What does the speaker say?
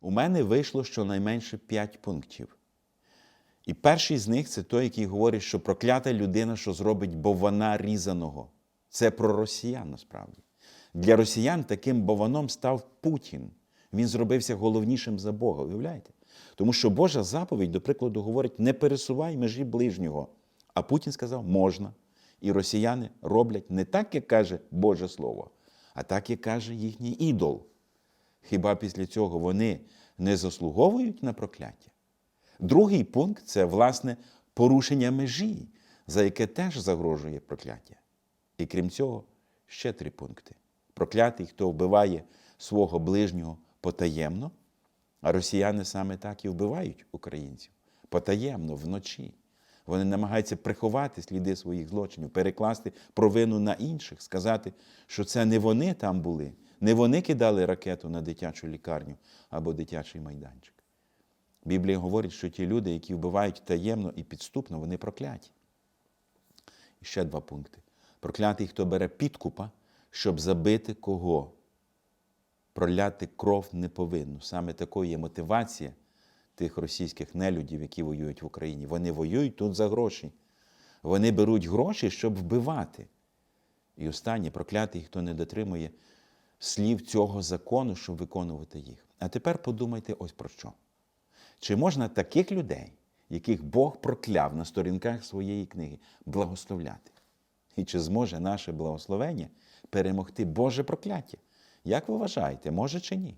у мене вийшло щонайменше 5 пунктів. І перший з них це той, який говорить, що проклята людина, що зробить бована різаного. Це про росіян насправді. Для росіян таким бованом став Путін. Він зробився головнішим за Бога, уявляєте? Тому що Божа заповідь, до прикладу, говорить: не пересувай межі ближнього. А Путін сказав, можна. І росіяни роблять не так, як каже Боже Слово, а так, як каже їхній ідол. Хіба після цього вони не заслуговують на прокляття? Другий пункт це, власне, порушення межі, за яке теж загрожує прокляття. І крім цього, ще три пункти. Проклятий, хто вбиває свого ближнього потаємно, а росіяни саме так і вбивають українців потаємно, вночі. Вони намагаються приховати сліди своїх злочинів, перекласти провину на інших, сказати, що це не вони там були, не вони кидали ракету на дитячу лікарню або дитячий майданчик. Біблія говорить, що ті люди, які вбивають таємно і підступно, вони прокляті. І ще два пункти. Проклятий, хто бере підкупа, щоб забити кого? Проляти кров не повинно. Саме такою є мотивація тих російських нелюдів, які воюють в Україні. Вони воюють тут за гроші. Вони беруть гроші, щоб вбивати. І останнє проклятий, хто не дотримує слів цього закону, щоб виконувати їх. А тепер подумайте ось про що. Чи можна таких людей, яких Бог прокляв на сторінках своєї книги, благословляти? І чи зможе наше благословення перемогти Боже прокляття? Як ви вважаєте, може чи ні?